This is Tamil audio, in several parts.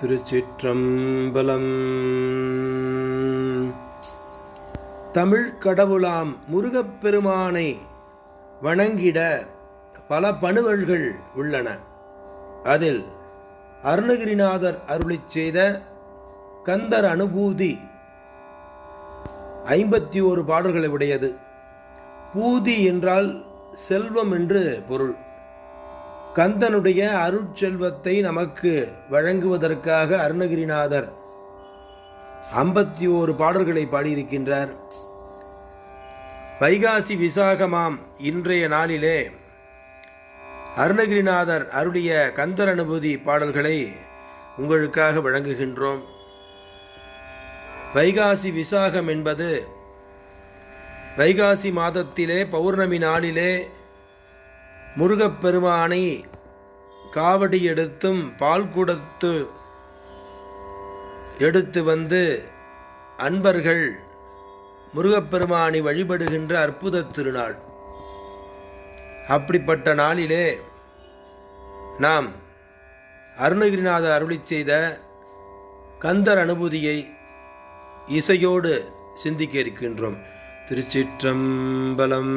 திருச்சிற்றம்பலம். தமிழ் கடவுளாம் முருகப்பெருமானை வணங்கிட பல பணுவல்கள் உள்ளன. அதில் அருணகிரிநாதர் அருளிச் செய்த கந்தர் அனுபூதி ஐம்பத்தி ஓரு பாடல்களை உடையது பூதி என்றால் செல்வம் என்று பொருள். கந்தனுடைய அருட்செல்வத்தை நமக்கு வழங்குவதற்காக அருணகிரிநாதர் ஐம்பத்தி ஓரு பாடல்களை பாடியிருக்கின்றார். வைகாசி விசாகமாம் இன்றைய நாளிலே அருணகிரிநாதர் அருளிய கந்தர் அனுபூதி பாடல்களை உங்களுக்காக வழங்குகின்றோம். வைகாசி விசாகம் என்பது வைகாசி மாதத்திலே பௌர்ணமி நாளிலே முருகப்பெருமானை காவடி எடுத்தும் பால் குடத்து எடுத்து வந்து அன்பர்கள் முருகப்பெருமானை வழிபடுகின்ற அற்புத திருநாள். அப்படிப்பட்ட நாளிலே நாம் அருணகிரிநாத அருளி செய்த கந்தர் அனுபூதியை இசையோடு சிந்திக்க இருக்கின்றோம். திருச்சிற்றம்பலம்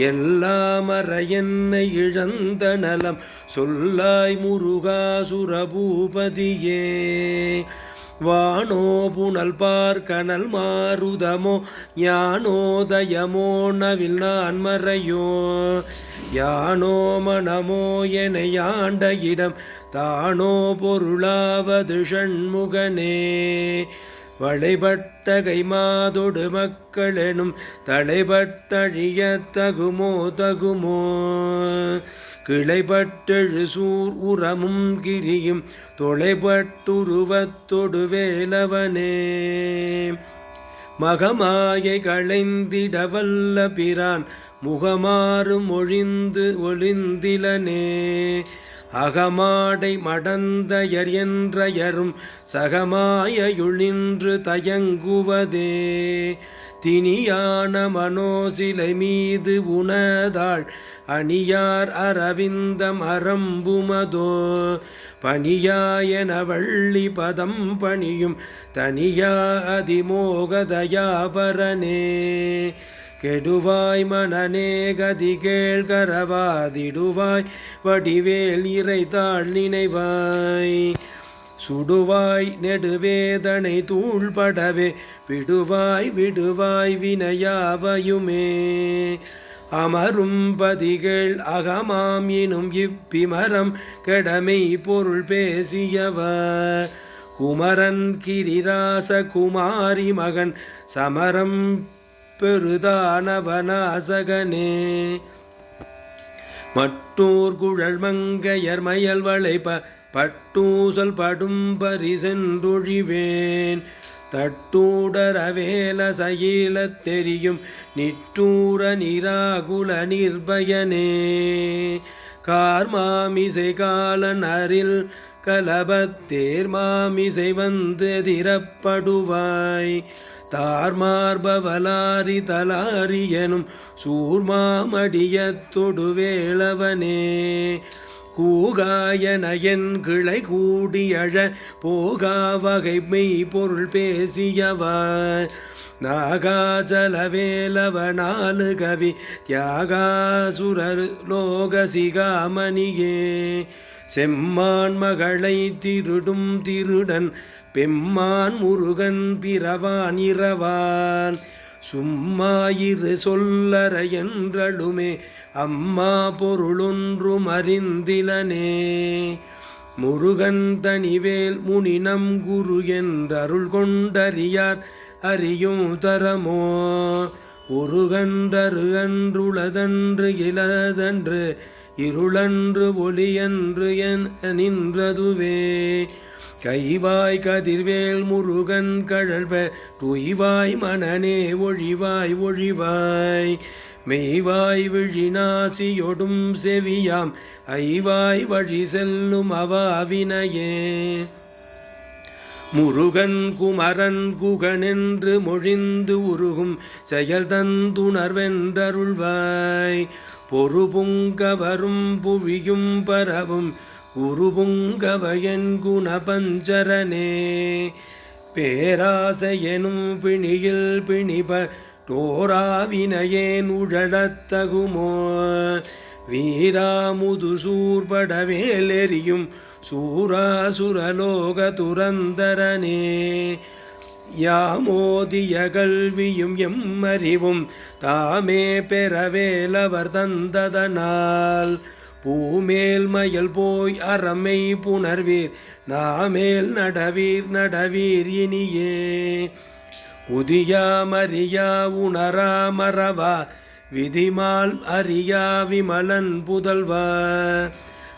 எல்லாமற என்னை இழந்த நலம். சொல்லாய் முருகாசுரபூபதியே வானோ புனல் பார்க்கனல் மாருதமோ. ஞானோதயமோ நவில் நான் மறையோ. யானோ மனமோ என யாண்ட இடம். தானோ பொருளாவது ஷண்முகனே. வளைபட்ட கைமாதொடு மக்களெனும் தலைபட்டழிய தகுமோ? தகுமோ கிளைபட்டெழு சூர் உரமும் கிரியும் தொலைபட்டுருவத்தொடு வேலவனே? மகமாயை களைந்திட வல்ல பிரான் முகமாறும் ஒழிந்து ஒளிந்திலனே? அகமாடை மடந்தயர் என்றயரும் சகமாயுளின்று தயங்குவதே. தினியான மனோசிலை மீது உணதாள் அணியார் அரவிந்தம் அரம்புமதோ பணியாயன வள்ளி பதம் பணியும் தனியா அதிமோகதயாபரனே. கெடுவாய் மனநே கதி கேள்கரவாதிடுவாய் வடிவேல் இறைத்தாள் நினைவாய். சுடுவாய் நெடுவேதனை தூள்படவே விடுவாய் விடுவாய் வினையாவையுமே. அமரும் பதிகள் அகமாம் எனும் இப்பிமரம் கெடமை பொருள் பேசியவர். குமரன் கிரிராச குமாரி மகன் சமரம் பெருதானவனாசகனே. மட்டூர் குழல் மங்கையர் மயல் வளைப்ப பட்டூசல் படும் பரிசென்றொழிவேன் தட்டூடரவேல சயில தெரியும் நிட்டூர நிராகுல நிர்பயனே. கார்மாமிசை காலன் அரில் கலபத்தேர் மாமிசை வந்து திறப்படுவாய். தார்மார்பவலாரி தலாரி எனும் சூர்மாமடியத்தொடு வேளவனே. கூகாய நயன் கிளை கூடியழ போகா வகை மெய் பொருள் பேசியவர் நாகாச்சலவேலவனாலு கவி தியாகாசுரர் லோகசிகாமணியே செம்மான் மகளை திருடும் திருடன் பெம்மான் முருகன் பிறவான் இரவான். சும்மாயிரு சொல்லற என்றழுமே அம்மா பொருளொன்றும் அறிந்திலனே. முருகன் தனிவேல் முனினம் குரு என்றருள் கொண்டறியார் அறியும் தரமோ? உருகன்றரு அன்றுளதன்று இளதன்று இருளன்று ஒளியன்று என் நின்றதுவே. கைவாய் கதிர்வேல் முருகன் கழல்ப துய்வாய் மனநே ஒழிவாய் ஒழிவாய். மெய்வாய் விழிநாசியொடும் செவியாம் ஐவாய் வழி செல்லும் அவாவினையே. முருகன் குமரன் குகனென்று மொழிந்து உருகும் செயல் தந்துணர்வென்றருள்வாய். பொறுபுங்க வரும் புவியும் பரவும் உருபுங்கவயன் குணபஞ்சரனே பேராசையெனும் பிணியில் பிணிப டோராவினையேன் உழடத்தகுமோ. வீராமுதுசூர்படவேலெறியும் சூராசுரலோக துரந்தரனே யாமோதிய கல்வியும் எம்மறிவும் தாமே பெறவேலவர் தந்ததனால். பூமேல் மயல் போய் அறமை புணர்வீர் நாமேல் நடவீர் நடவீர் இனியே. உதியா மரியா உணரா மறவா விதிமால் அறியா விமலன் புதல்வா.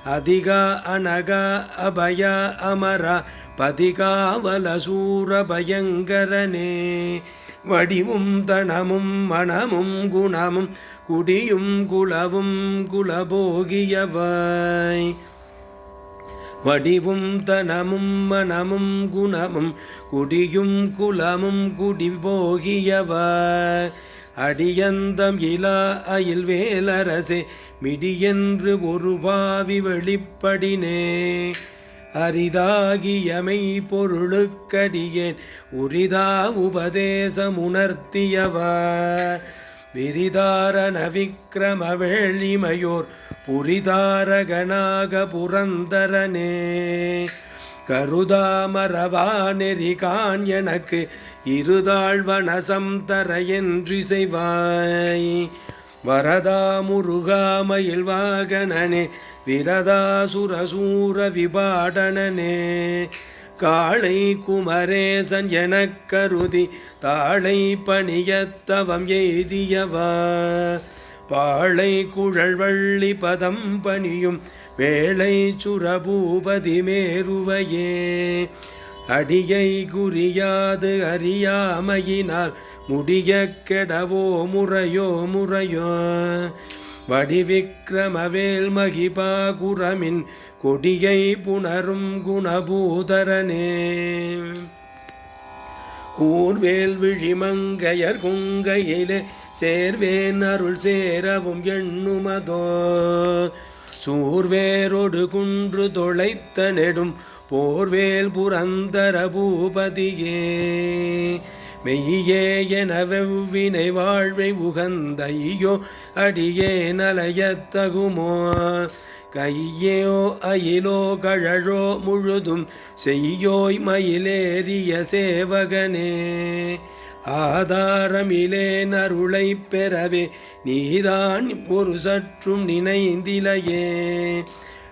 அதிகா அனகா அபயா அமரா பதிகாவல சூர பயங்கரனே வடிவும் தனமும் மனமும் குணமும் குடியும் குலவும் குலபோகியவாய். வடிவும் தனமும் மனமும் குணமும் குடியும் குலமும் குடி போகியவாய் அடியந்தம் இலா அயில் வேலரசே மிடியென்று ஒரு பாவி வெளிப்படினே. அரிதாகியமை பொருளுக்கடியேன் உரிதா உபதேசம் உபதேசமுணர்த்தியவா. விரிதாரண விக்கிரம வேளிமையோர் புரிதாரகனாக புரந்தரனே. கருதாமரவா நெறிகான் எனக்கு இருதாழ்வனசம் தர என்று செய்வாய் வரதா முருகாமயில் வாகனனே விரதாசுரசூர விபாடனே காளை குமரேசன் எனக் கருதி தாளை பணியத்தவம் எய்தியவா. பாளை குழல்வள்ளி பதம் பணியும் வேளை சுரபூபதி மேருவையே. அடியை குறியாது அறியாமையினால் முடிய கெடவோ முறையோ முறையோ. வடிவிக்ரமவேல் மகிபாகுரமின் கொடியை புணரும் குணபூதரனே. கூர்வேல் விழிமங்கையர் குங்கையிலே சேர்வேன் அருள் சேரவும் எண்ணுமதோ. சூர்வேரொடு குன்று தொலைத்த நெடும் போர்வேல் புரந்தர பூபதியே. மெய்யே என வெவ்வினை வாழ்வை உகந்த ஐயோ அடியே நலையத்தகுமோ? கையோ அயிலோ கழழோ முழுதும் செய்யோய் மயிலேறிய சேவகனே. ஆதாரமிலே நருளை பெறவே நீதான் ஒரு சற்றும் நினைந்திலையே.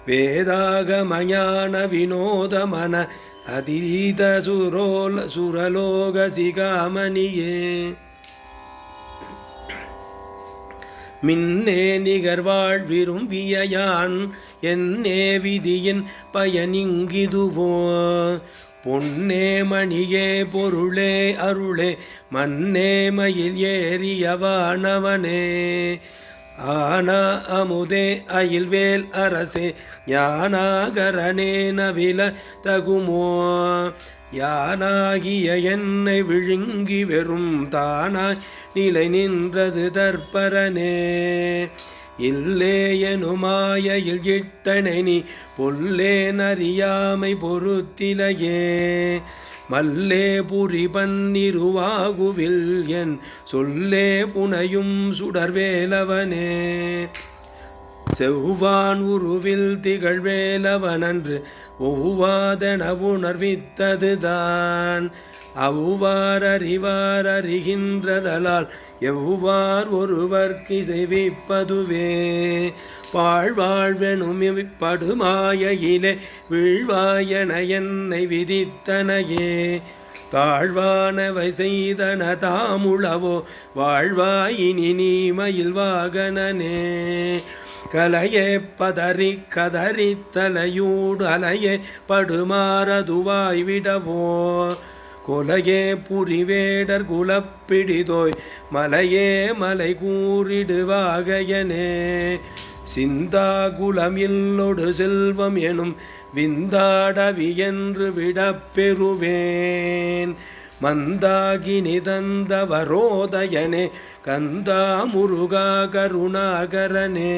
வேதாக மயான வினோதமன அதீத சுரோல சுரலோக சிகாமணியே. மின்னே நிகர்வாழ் விரும்பிய யான் என்னே விதியின் பயனிங்கிதுவோ. பொன்னே மணியே பொருளே அருளே மன்னே மயில் ஏறியவானவனே ஆனா அமுதே அயில்வேல் அரசே ஞானாகரணே நவில தகுமோ? யானாகிய என்னை விழுங்கி வெறும் தானாய் நிலை நின்றது தற்பரனே இல்லேயனுமாயில் இட்டனை நீ பொல்லேன் அறியாமை பொறுத்திலையே. மல்லே புரி பன்னிருவாகுவில் என் சொல்லே புனையும் சுடர்வேலவனே. செவ்வான் உருவில் திகழ்வேலவனன்று ஒவ்வாதென உணர்வித்ததுதான். அவ்வார் அறிவார் அறிகின்றதலால் எவ்வார் ஒருவர்க்கு செய்விப்பதுவே பாழ்வாழ்வெனும் படுமாயிலே வீழ்வாயன என்னை விதித்தனையே. தாழ்வானவை செய்தன தாமுளவோ வாழ்வாயினி நீ மயில் வாகனனே. கலையே பதறி கதறி தலையூடு அலையே படுமாறதுவாய் விடவோ கொலையே புரிவேடர் குலப்பிடிதோய் மலையே மலை கூறிடுவாகையனே. சிந்தா குலமில்லொடு செல்வம் எனும் விந்தாடவி என்று விடப்பெறுவேன் மந்தாகினி தந்தவரோதயனே கந்தா முருகா கருணாகரனே.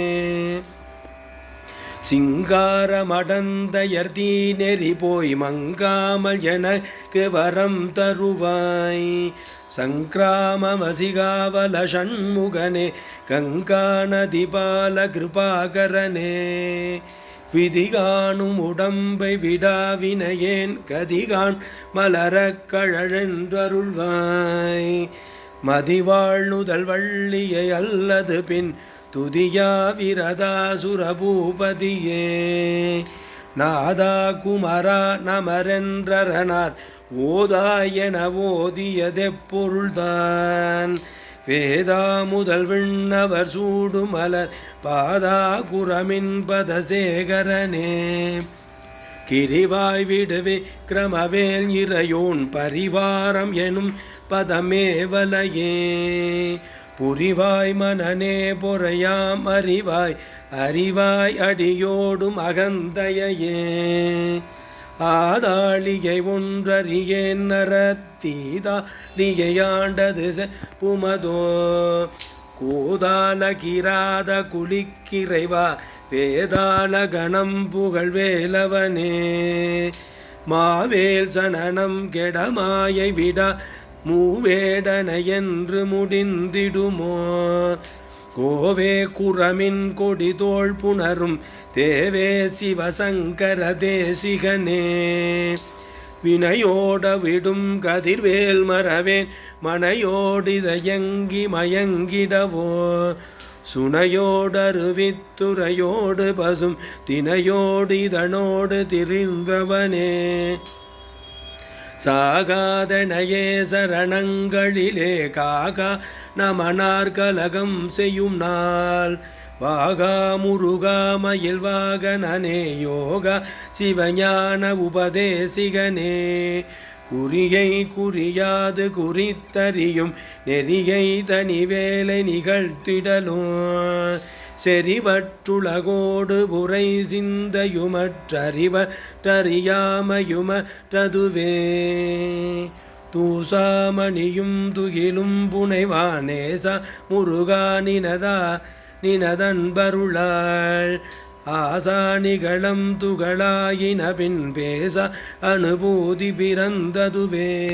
சிங்காரமடந்தயர் தீ நெறி போய் மங்காமல் எனக்கு வரம் தருவாய். சங்கிராமவசிகாவல ஷண்முகனே கங்கா நதிபால கிருபாகரனே. விதிகாணும் உடம்பை விடாவினையேன் கதிகான் மலரக் கழன்றருள்வாய் மதிவாழ்நுதல் வள்ளியை அல்லது பின் துதியா விரதாசுரபூபதியே நாதா குமரா நமரென்றரணார் ஓதாயென ஓதியதெப்பொருள்தான் வேதா முதல் விண்ணவர் சூடுமலர். பாதா குரமின் பதசேகரனே கிரிவாய் விடுவே கிரமவேல் இறையோன். பரிவாரம் எனும் பதமேவலையே புரிவாய் மனநே பொறையாம் அறிவாய் அறிவாய் அடியோடும் அகந்தையே ஆதாளிகை ஒன்றறியேன் நரத்தீதாளிகையாண்டது புமதோ. கோதால கிராத குளிக்கிறைவா வேதாள கணம் புகழ் வேலவனே மாவேல் சனனம் கெடமாயை விடா மூவேடன என்று முடிந்திடுமோ? கோவே குரமின் கொடி தோள் புணரும் தேவே சிவசங்கர தேசிகனே. வினையோட விடும் கதிர்வேல் மறவேன் மனையோடிதயங்கி மயங்கிடவோ? சுனையோடருவித்துறையோடு பசும் தினையோடிதனோடு திரிந்தவனே. சாகாதனையே சரணங்களிலே காகா நமனார் கலகம் செய்யும் நாள். வாகா முருகா மயில் வாகனனே யோகா சிவஞான உபதேசிகனே. குறியை குறியாது குறித்தறியும் நெறியை தனி வேலை நிகழ்த்திடலும். செறிவற்றுலகோடு புரை சிந்தையுமற்றறிவற்றறியாமையுமற்றதுவே தூசாமணியும் துகிலும் புனைவானேச முருகா நினதா நினதன்பருளாள். ஆசானிகளம் துகளாயின பின் பேச அனுபூதி பிறந்ததுவே.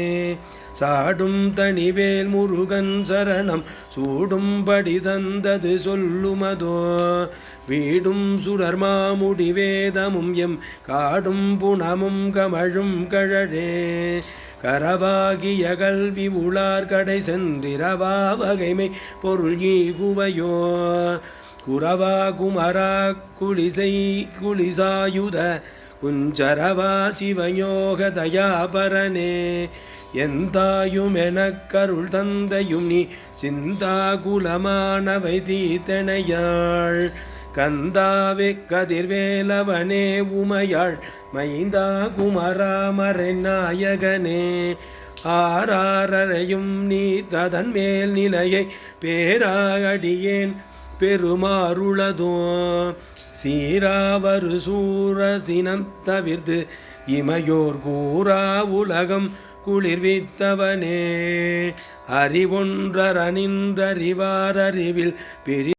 சாடும் தனிவேல் முருகன் சரணம் சூடும்படி தந்தது சொல்லுமதோ. வீடும் சுடர்மாமுடி வேதமும் எம் காடும் புணமும் கமழும் கழழே கரவாகிய கல்வி உளார் கடை சென்றிரவா வகைமை பொருள் ஈகுவையோ. குரவா குமரா குளிசை குளிசாயுத குஞ்சரவா சிவயோக தயாபரனே. எந்தாயும் எனக்கருள் தந்தையும் நீ சிந்தா குலமானவை தீத்தனையாள். கந்தாவே கதிர்வேலவனே உமையாள் மைந்தா குமராமரை நாயகனே ஆறாரையும் நீ ததன் மேல் நிலையை பேராகடியேன் பெருமாறுளதோ சீராவரு சூர தவிர்த்து இமையோர் கூறா உலகம் குளிர்வித்தவனே. அறிவொன்றரனின்றறிவாரறிவில் பெரிய